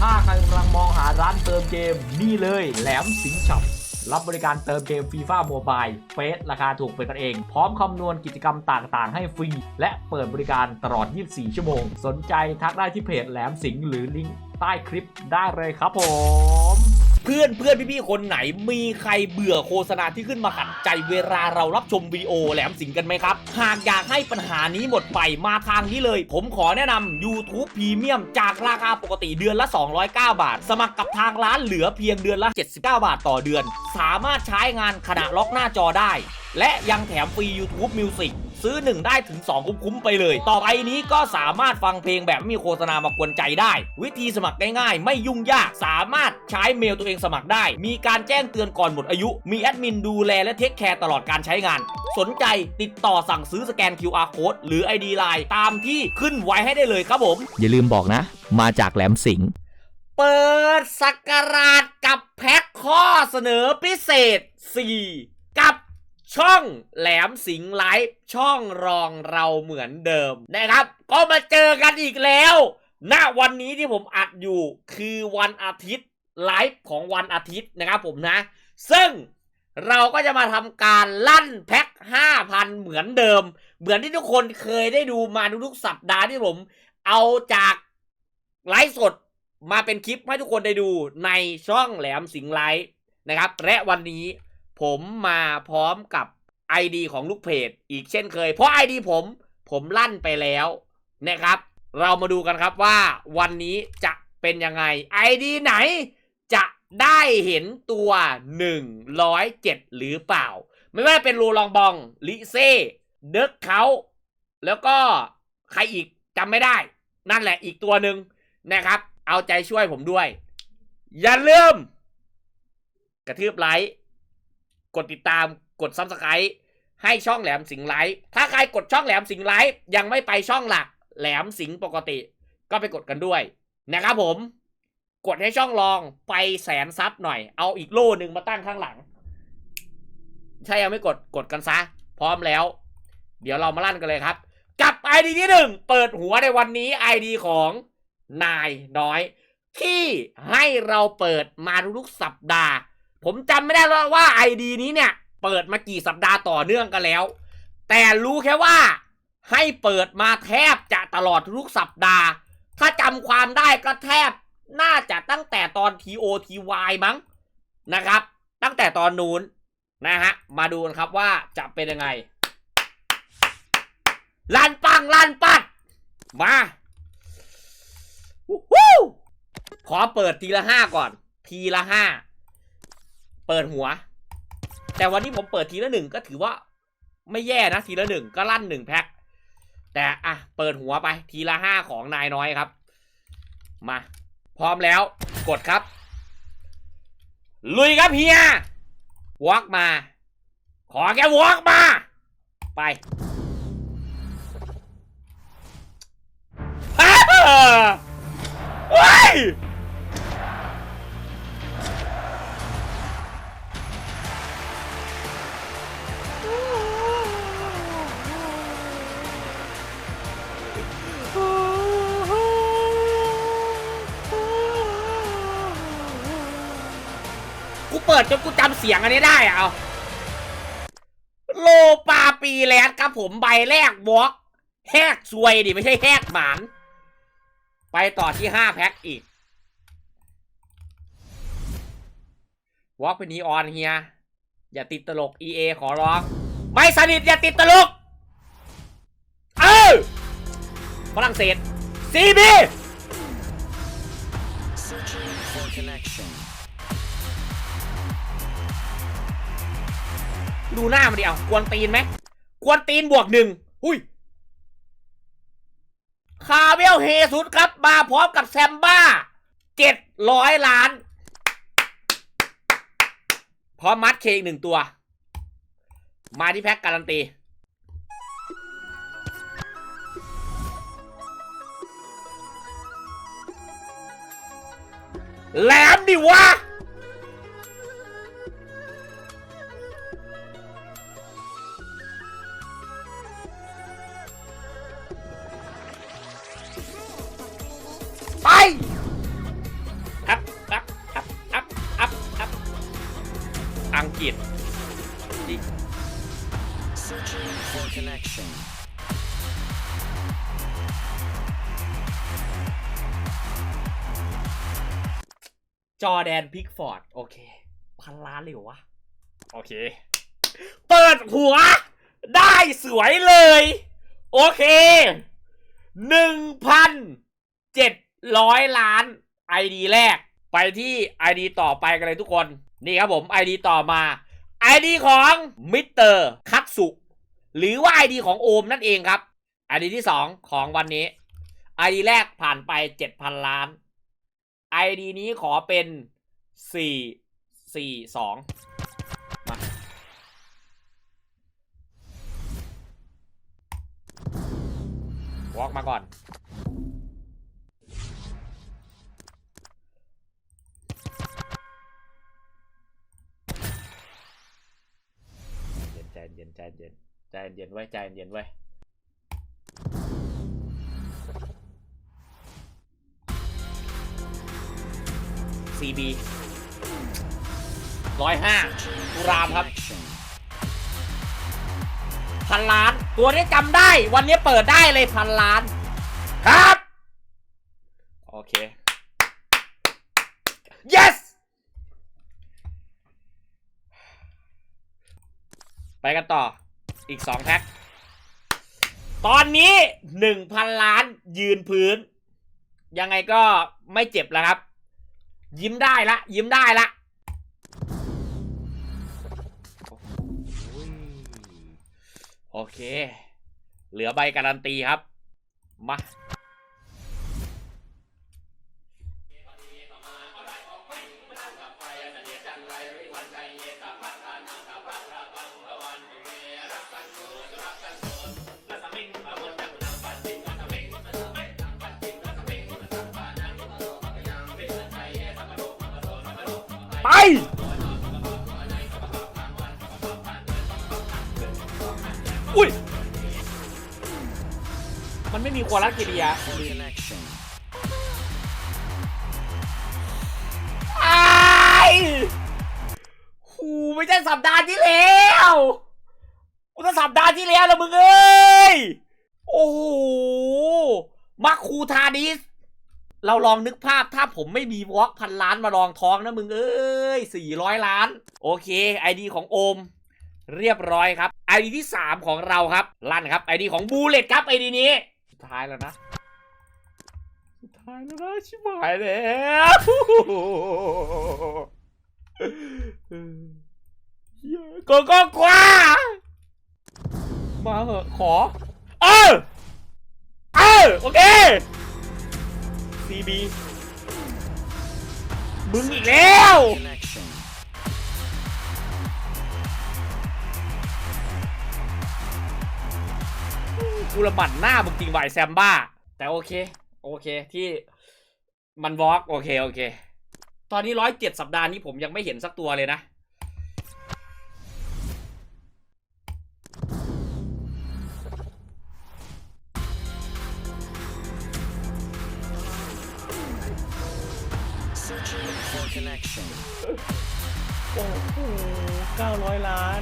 ถ้าใครกำลังมองหาร้านเติมเกมนี่เลยแหลมสิงช็อปรับบริการเติมเกมฟีฟ่าโมบายเฟสราคาถูกเป็นกันเอง พร้อมคำนวณกิจกรรมต่างๆ ให้ฟรี และเปิดบริการตลอด 24 ชั่วโมง สนใจทักได้ที่เพจแหลมสิงหรือลิงก์ใต้คลิปได้เลยครับผม พื่อนเพื่อนพี่ๆคนไหนมีใครเบื่อโฆษณาที่ขึ้นมาขัดใจเวลาเรารับชมวิดีโอแหลมสิงกันไหมครับ หากอยากให้ปัญหานี้หมดไปมาทางนี้เลย ผมขอแนะนำ YouTube Premium จากราคาปกติเดือนละ 209 บาท สมัครกับทางร้านเหลือเพียงเดือนละ 79 บาทต่อเดือน สามารถใช้งานขณะล็อกหน้าจอได้ และยังแถมฟรี YouTube Music ซื้อ 1 ได้ถึง 2 คุ้มๆไปเลย ต่อไปนี้ก็สามารถฟังเพลงแบบไม่มีโฆษณามากวนใจได้ วิธีสมัครง่ายๆ ไม่ยุ่งยาก สามารถใช้เมลตัวเองสมัครได้ มีการแจ้งเตือนก่อนหมดอายุ มีแอดมินดูแลและเทคแคร์ตลอดการใช้งาน สนใจติดต่อสั่งซื้อสแกน QR Code หรือ ID Line ตามที่ขึ้นไว้ให้ได้เลยครับผม อย่าลืมบอกนะ มาจากแหลมสิงห์เปิดสักราชกับแพ็คข้อเสนอพิเศษ4กับ ช่องแหลมสิงไลฟ์ช่องรองเราเหมือนเดิมนะครับ ก็มาเจอกันอีกแล้วณวันนี้ที่ผมอัดอยู่คือวันอาทิตย์ไลฟ์ของวันอาทิตย์นะครับผมนะ ซึ่งเราก็จะมาทำการลั่นแพ็ค 5,000 เหมือนเดิม เหมือนที่ทุกคนเคยได้ดูมาทุกๆสัปดาห์ที่ผม เอาจากไลฟ์สดมาเป็นคลิปให้ทุกคนได้ดูในช่องแหลมสิงไลฟ์นะครับ และวันนี้ ผมมาพร้อมกับ ID ของลูกเพจอีกเช่นเคย เพราะ ID ผมผมลั่นไปแล้วนะครับ เรามาดูกันครับว่าวันนี้จะเป็นยังไง ID ไหนจะได้เห็นตัว 107 หรือเปล่า ไม่ว่าเป็นโรลองบอง ลิเซ่เด็กเขาแล้วก็ใครอีกจำไม่ได้ นั่นแหละอีกตัวหนึ่งนะครับ เอาใจช่วยผมด้วย อย่าลืม กระทืบไลค์ กดติดตามกดซับสไครต์ให้ช่องแหลมสิงไลฟ์ถ้าใครกดช่องแหลมสิงไลฟ์ยังไม่ไปช่องหลักแหลมสิงปกติ ก็ไปกดกันด้วยนะครับผม กดให้ช่องรองไปแสนซับหน่อย เอาอีกโล่หนึ่งมาตั้งข้างหลังถ้ายังไม่กดกดกันซะ พร้อมแล้ว เดี๋ยวเรามาลั่นกันเลยครับ กับ ID ที่หนึ่งเปิดหัวในวันนี้ ID ของนายน้อย ที่ให้เราเปิดมาทุกๆสัปดาห์ ผมจำไม่ได้แล้วว่า ID นี้เนี่ย เปิดมากี่สัปดาห์ต่อเนื่องกันแล้ว แต่รู้แค่ว่าให้เปิดมาแทบจะตลอดทุกสัปดาห์ ถ้าจำความได้ก็แทบน่าจะตั้งแต่ตอน TOTY มั้งนะครับ ตั้งแต่ตอนนู้นนะฮะ มาดูกันครับว่าจะเป็นยังไงลันปังลันปัด มาวู้ขอเปิดทีละห้าก่อน ทีละห้า เปิดหัว แต่วันนี้ผมเปิดทีละหนึ่งก็ถือว่า ไม่แย่นะทีละหนึ่งก็ลั่นหนึ่งแพ็คแต่อะเปิดหัวไปทีละห้าของนายน้อยครับ มา พร้อมแล้ว กดครับ ลุยครับเฮียวอล์กมา ขอแกวอล์กมา ไปฮ่าเฮ้ย เปิดจนกูจำเสียงอันนี้ได้อะเอาโลปาปีแลนครับผมใบแรกวอล์กแฮกซวยดิไม่ใช่แฮกหมาน ไปต่อที่ห้าแพ็คอีกวอล์กเป็นนีออนเฮีย อย่าติดตลก EA ขอร้อง ไม่สนิทอย่าติดตลก เออฝรั่งเศส CB Searching ดูหน้ามันดิเอากวนตีนไหมกวนตีนบวกหนึ่งหุยคาเวลเฮสุดครับ มาพร้อมกับแซมบ้าเจ็ดร้อยล้าน พร้อมมัดเคอีกหนึ่งตัว มาที่แพ็กการันตี แหลมดิวะ จอแดนพิกฟอร์ด โอเค พันล้านเลยเหรอวะ โอเค เปิดหัว ได้สวยเลย โอเคหนึ่งพันเจ็ดร้อยล้าน ID แรก ไปที่ ID ต่อไปกันเลยทุกคน นี่ครับผม ID ต่อมา ID ของมิสเตอร์คัตสุหรือว่า ID ของโอมนั่นเองครับ ID ที่ 2 ของวันนี้ ID แรกผ่านไป 7,000 ล้าน ID นี้ขอเป็น4 4 2มาวอล์กมาก่อน เย็นใจเย็นใจเย็นใจเย็นไว้ใจเย็นไว้ CB ร้อยห้าตุรามครับ Connection. พันล้าน ตัวนี้จำได้ วันนี้เปิดได้เลยพันล้าน ครับ โอเค yes ไปกันต่อ อีกสองแพ็ค ตอนนี้หนึ่งพันล้านยืนพื้น ยังไงก็ไม่เจ็บแล้วครับ ยิ้มได้ละ ยิ้มได้ละ โอเค เหลือใบการันตีครับ มา ไปอุ้ย มันไม่มีควอลัสกิเดีย For connection. ไอ้หูไม่ใช่สัปดาห์ที่แล้วมันก็สัปดาห์ที่แล้วแล้วมึงเอ้ย โอ้โหมาคูทาดิส เราลองนึกภาพถ้าผมไม่มีวอล์กพันล้านมาลองท้องนะมึงเอ้ยสี่ร้อยล้าน โอเคไอดีของโอม เรียบร้อยครับไอดีที่สามของเราครับลั่นครับไอดีของบูเลตครับไอดีนี้สุดท้ายแล้วนะสุดท้ายแล้วนะชิบหายแล้วเหี้ยโกโก้กว่ามาเหอะขอ เออเออโอเค CB มึงอีกแล้ว Connection. กูละหมั่นหน้ามึงจริงวายแซมบ้า แต่โอเค โอเคที่มันวอล์กโอเค โอเค ตอนนี้ร้อยเจ็ดสัปดาห์นี้ผมยังไม่เห็นสักตัวเลยนะ โอ้โหเก้าร้อยล้าน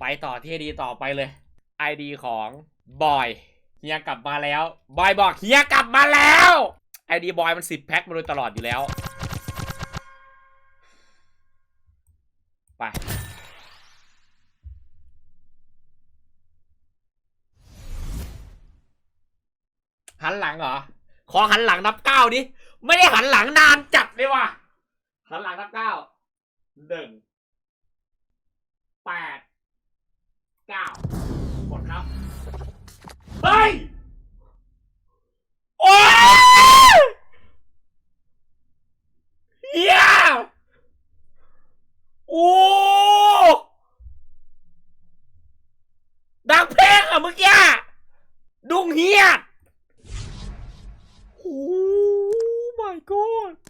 ไปต่อที่ดีต่อไปเลย ID ของบอยเฮียกลับมาแล้ว บอยบอกเฮียกลับมาแล้ว ID บอยมันสิบแพ็คมาโดยตลอดอยู่แล้ว ไป หลังเหรอ ขอหันหลังนับเก้าดิ ไม่ได้หันหลังนานจัดเลยว่ะ หันหลังนับเก้า หนึ่ง แปด เก้ากดครับ เฮ้ย โอ้ยเฮียโอ้ ดังเพลงอะเมื่อกี้ ดุงเฮีย โอ้ my god ต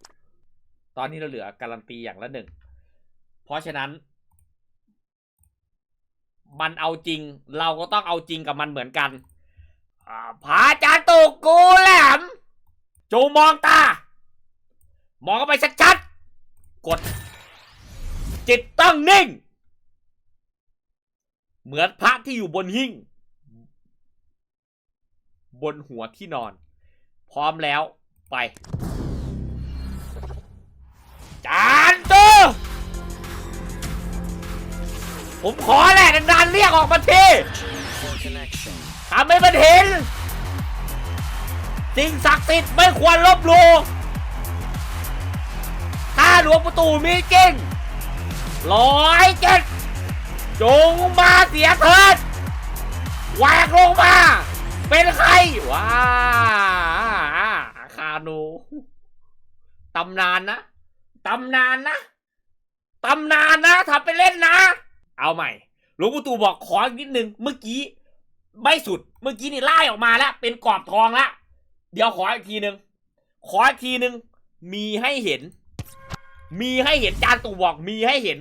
อนนี้เราเหลือการันตีอย่างละหนึ่ง เพราะฉะนั้น มันเอาจริง เราก็ต้องเอาจริงกับมันเหมือนกันอ่าพาจารุกกูแหลมจงมองตา มองเข้าไปชัดๆ กด จิตตั้งนิ่ง เหมือนพระที่อยู่บนหิ้ง บนหัวที่นอน พร้อมแล้วไป จานเตอร์ผมขอแหละนานๆเรียกออกมาทีทำให้มันเห็น สิ่งศักดิ์สิทธิ์ไม่ควรลบหลู่ถ้าหลวงปู่ตู่มีจริงร้อยเจ็ดจงมาเสียเถิดแหวกลงมา เป็นใครว้าคาโนตำนานนะ ตำนานนะตำนานนะทำไปเล่นนะ เอาใหม่หลวงปู่ตู่บอกขออีกนิดนึงเมื่อกี้ไม่สุดเมื่อกี้นี่ไล่ออกมาแล้ว เป็นกรอบทองละเดี๋ยวขออีกทีหนึ่งขออีกทีหนึ่งมีให้เห็น มีให้เห็นจานตู่บอกมีให้เห็น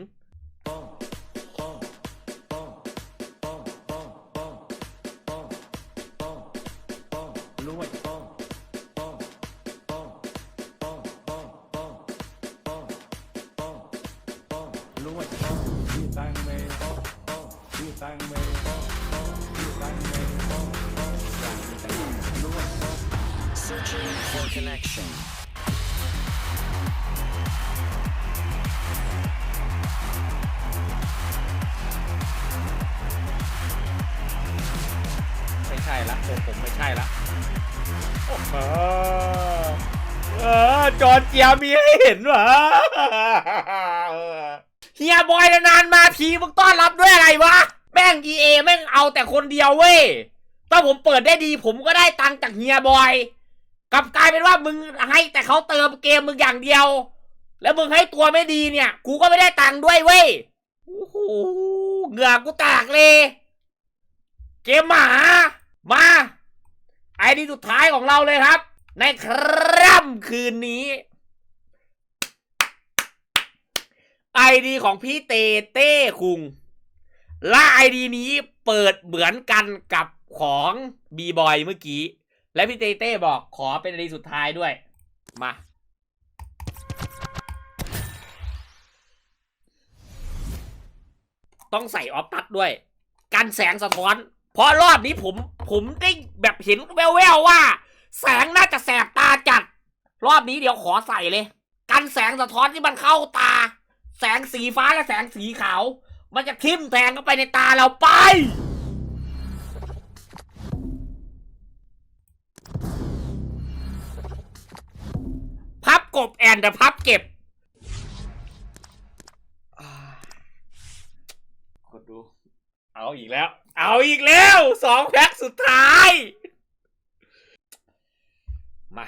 จอเจียมีให้เห็นวะเฮียบอยนานมาทีมึงต้อนรับด้วยอะไรวะ แม่ง EA แม่งเอาแต่คนเดียวเว้ยถ้าผมเปิดได้ดีผมก็ได้ตังค์จากเฮียบอยกลับกลายเป็นว่ามึงให้แต่เขาเติมเกมมึงอย่างเดียว แล้วมึงให้ตัวไม่ดีเนี่ย กูก็ไม่ได้ตังค์ด้วยเว้ยโอ้โหเหงื่อกูแตกเลย เกมหมา มา ไอดีสุดท้ายของเราเลยครับ ในคร่ำคืนนี้ไอดีของพี่เตเต้คุง และไอดีนี้เปิดเหมือนกันกับของบีบอยเมื่อกี้ และพี่เตเต้บอกขอเป็นไอดีสุดท้ายด้วย มาต้องใส่ออฟตัดด้วย กันแสงสะท้อน เพราะรอบนี้ผมผมได้แบบเห็นแววๆว่า แสงน่าจะแสบตาจัด รอบนี้เดี๋ยวขอใส่เลย กันแสงสะท้อนที่มันเข้าตา แสงสีฟ้าและแสงสีขาว มันจะทิ่มแทงเข้าไปในตาเราไป พับกบแอนเดอพับเก็บกดดู เอาอีกแล้ว เอาอีกแล้วสองแพ็คสุดท้าย มา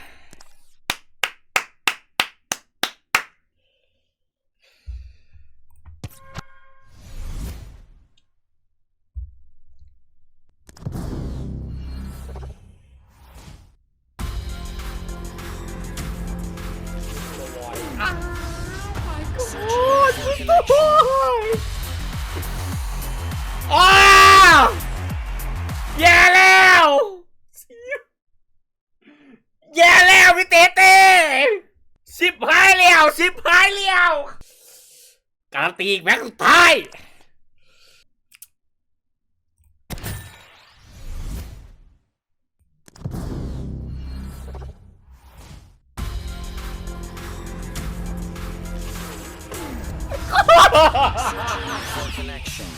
ตีอีกแม็กสุดท้าย connection.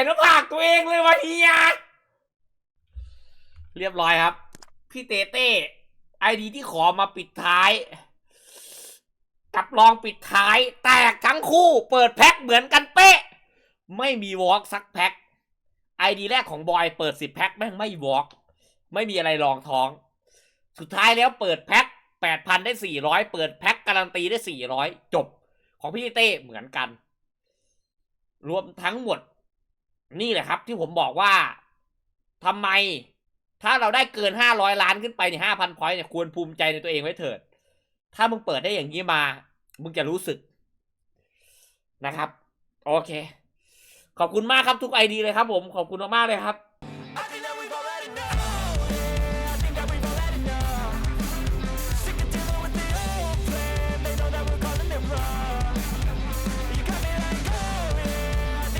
เอาตีนไก่แล้วผากตัวเองเลยวะเฮียเรียบร้อยครับ พี่เต้เต้ไอดีที่ขอมาปิดท้าย กับลองปิดท้าย แตกทั้งคู่เปิดแพ็คเหมือนกันเป๊ะ ไม่มีวอล์กสักแพ็คไอดีแรกของบอยเปิดสิบแพ็คแม่งไม่วอล์กไม่มีอะไรรองท้อง สุดท้ายแล้วเปิดแพ็คแปดพันได้สี่ร้อยเปิดแพ็คการันตีได้สี่ร้อยจบ ของพี่เต้เหมือนกัน รวมทั้งหมด นี่แหละครับที่ผมบอกว่าทำไม ถ้าเราได้เกินห้าร้อยล้านขึ้นไปในห้าพันพอยต์เนี่ยควรภูมิใจในตัวเองไว้เถิด ถ้ามึงเปิดได้อย่างนี้มา มึงจะรู้สึกนะครับ โอเค ขอบคุณมากครับทุกไอดีเลยครับผมขอบคุณมากๆเลยครับ